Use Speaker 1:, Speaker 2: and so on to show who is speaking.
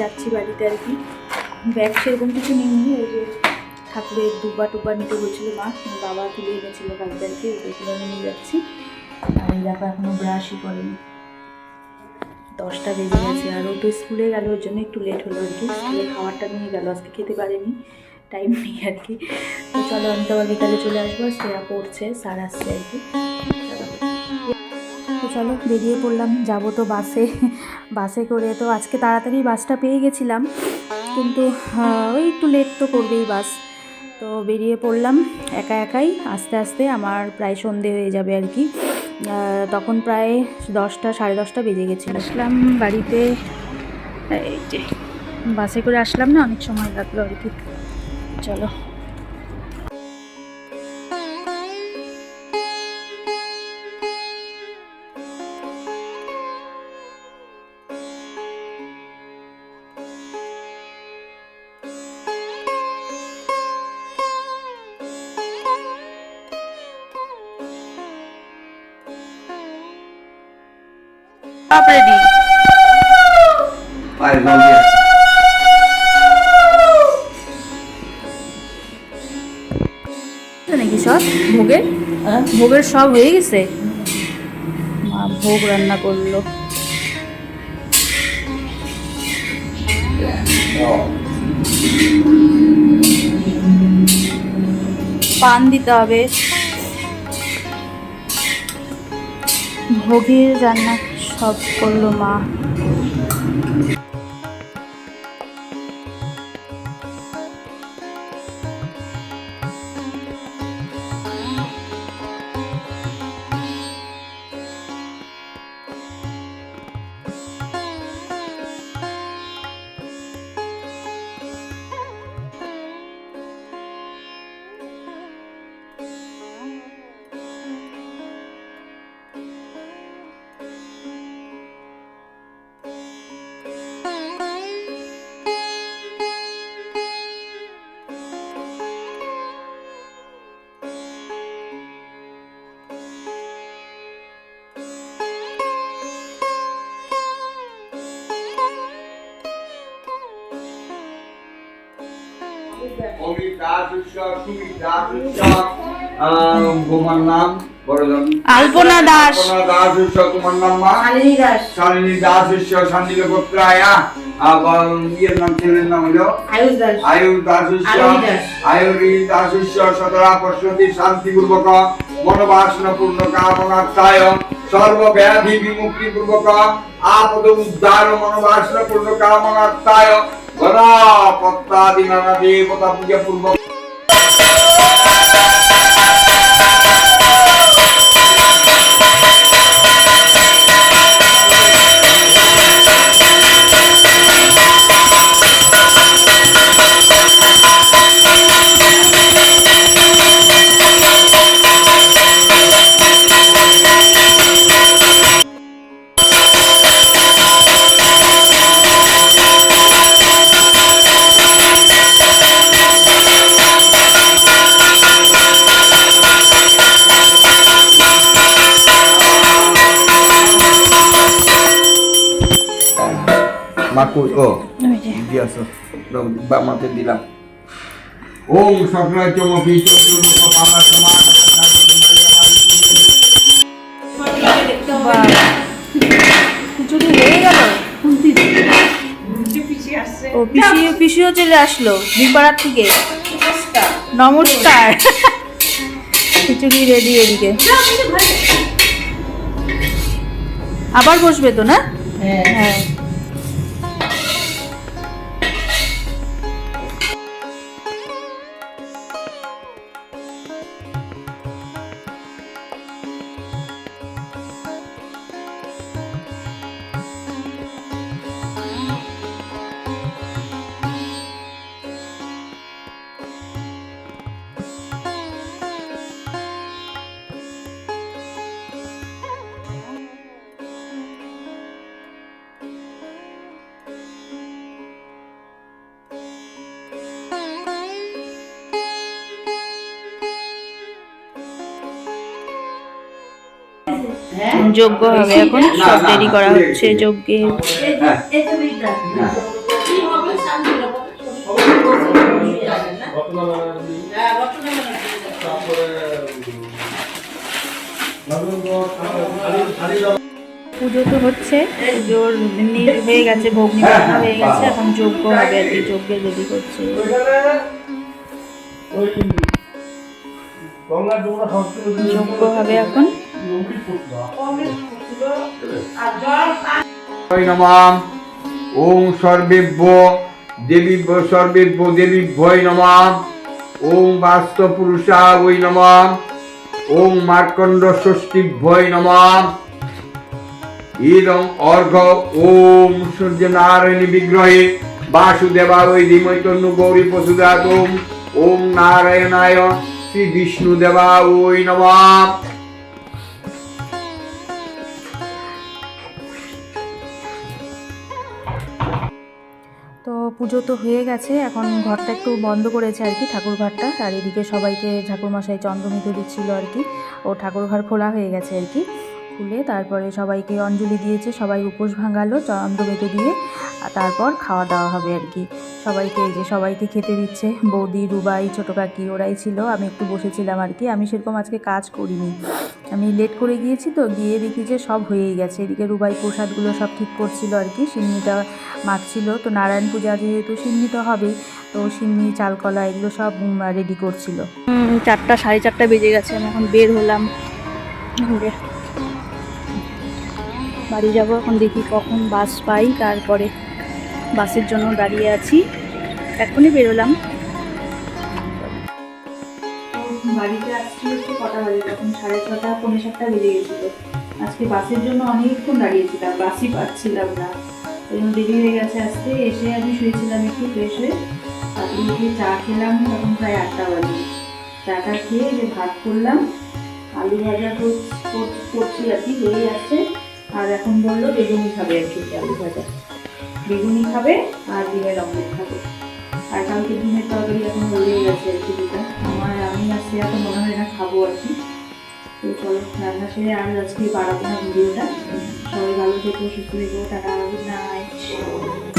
Speaker 1: যাচ্ছি বাড়িতে আর কি। ব্যাগ সেরকম কিছু নিইনি, ওই যে ঠাকুরের দুব্বা টুব্বা নিতে বলছিল মা বাবা তুলে এনেছিল কালকে আর কি ওইগুলো আমি নিয়ে যাচ্ছি। আর এই দেখো এখনও ব্রাশই করেনি। দশটা বেজে গেছে, আর ও তো স্কুলে গেল, ওর জন্য একটু লেট হলো আর কি। স্কুলে খাবারটা নিয়ে গেল, আজকে খেতে পারেনি টাইম নেই আর কি। চলো আমি তো আবার বিকালে চলে আসব সেরা পড়ছে, স্যার আসছে আর কি। চলো। বেরিয়ে পড়লাম, যাব তো বাসে। বাসে করে তো আজকে তাড়াতাড়ি বাসটা পেয়ে গেছিলাম। কিন্তু ওই একটু লেট তো করবেই বাস। তো বেরিয়ে পড়লাম একা একাই, আস্তে আস্তে আমার প্রায় সন্ধে হয়ে যাবে আর কি। তখন প্রায় দশটা, সাড়ে দশটা বেজে গেছিল। আসলাম বাড়িতে। এই যে, বাসে করে আসলাম না, অনেক সময় লাগল আর কি। চলো। সব রেডি
Speaker 2: পায়ের জল দিয়ে
Speaker 1: নাকি সব? ভোগের? ভোগের সব হয়ে গেছে? মা ভোগ রান্না করল। পান দিতে হবে। ভোগের রান্না সব করল মা।
Speaker 2: তোমার নাম বড়জন
Speaker 1: আলপনা দাস।
Speaker 2: তোমার নাম মা?
Speaker 3: দাস।
Speaker 2: শালিনী দাস শান্তিল গোত্রায় আবার ইয়ের নাম ছেলের নাম হলো?
Speaker 3: আয়ুষ দাস।
Speaker 2: আয়ু দাস হচ্ছে
Speaker 3: আয়ুরী দাস।
Speaker 2: আয়ুরী দাস হচ্ছে সদরা পশ্চতি শান্তি পূর্বক মনোবাসনা পূর্ণ সর্বব্যাধি বিমুক্তি পূর্বক আপদ উদ্ধার মনোবাসনা পূর্ণ কামনার্থায় গণপত্তাদি নানা দেবতা পূজা পূর্বক মাকুই ও। দিয়ে আসো বা মাতে দিলাম। ওম সক্রাচমপি চতুর্মুখ পালা সমান
Speaker 1: খিচুড়ি হয়ে গেল। ও পিসি পিসিও চলে আসলো নিপাড়ার থেকে। নমস্কার। খিচুড়ি রেডি এদিকে। আবার বসবে তো না?
Speaker 3: হ্যাঁ।
Speaker 1: যোগ্য হবে এখন। সব দেরি করা হচ্ছে যজ্ঞের পুজো তো হচ্ছে পুজোর হয়ে গেছে ভগ্নি হয়ে গেছে এখন যজ্ঞ হবে আর কি যজ্ঞের রেডি করছে। যোগ্য হবে এখন।
Speaker 2: নমাম ওম সর্বেভ্য দেবীভ্য সর্বেভ্য দেবীভ্যই নমাম ওম বাস্ত পুরুষা ওই নমাম ওম মার্কণ্ড ষষ্ঠীভ্যই নমাম ইদং অর্ঘ ওম সূর্যনারায়ণ বিগ্রহে বাসুদেবা ওই ধীমৈ তন্নু গৌরী ওম ওম নারায়ণায় শ্রী বিষ্ণু দেবা ওই নমাম
Speaker 1: পুজো তো হয়ে গেছে, এখন ঘরটা একটু বন্ধ করেছে আর কি ঠাকুর ঘরটা আর এদিকে সবাইকে ঠাকুরমশাই চন্দ্রমিতে দিচ্ছিল আর কি, ও ঠাকুর ঘর খোলা হয়ে গেছে আর কি, খুলে তারপরে সবাইকে অঞ্জলি দিয়েছে, সবাই উপোস ভাঙালো চন্দ্রমিতে দিয়ে তারপর খাওয়া দাওয়া হবে আর কি। সবাইকে এই যে সবাইকে খেতে দিচ্ছে, বৌদি, রুবাই, ছোটো কাকি, ওরাই ছিল, আমি একটু বসেছিলাম আর কি, আমি সেরকম আজকে কাজ করিনি। আমি লেট করে গিয়েছি তো, গিয়ে দেখি যে সব হয়েই গেছে। এদিকে রুবাই প্রসাদগুলো সব ঠিক করছিল আর কি, সিন্নিটা মাখছিল। তো নারায়ণ পূজা যেহেতু সিন্নি তো হবেই, তো সিন্নি, চালকলা এগুলো সব রেডি করছিল। চারটা, সাড়ে চারটা বেজে গেছে, আমি এখন বের হলাম। বাড়ি যাব, এখন দেখি কখন বাস পাই, তারপরে বাসের জন্য দাঁড়িয়ে আছি। এখনই বেরোলাম। বাড়িতে আসছি হচ্ছে কটা বাজে, তখন সাড়ে ছটা, পৌনে সাতটা বেজে গেছিল। আজকে বাসের জন্য অনেকক্ষণ দাঁড়িয়েছিলাম, বাসই পাচ্ছিলাম না। ওই জন্য দেরি হয়ে গেছে আসতে, এসে আমি শুয়েছিলাম একটু ফ্রেশ হয়ে। তারপরে উঠে চা খেলাম, তখন প্রায় আটটা বাজে। চাটা খেয়ে যে ভাত করলাম, আলু ভাজা কর- কর- করছি আর কি হয়ে যাচ্ছে আর এখন বলল বেগুনি খাবে আর কি, আলু ভাজা। বেগুনি খাবে আর ডিমের অমলেট খাবে। আর কালকে ডিমের তরকারি এখন রয়ে গেছে আর কি দুটা। আসছে এত মনে হয় না খাব আর কি। তো চলো, রান্না সেরে আর আজকে বাড়াবো না ভিডিওটা। সবাই ভালো থেকো, সুস্থ থেকো, টাটা গুড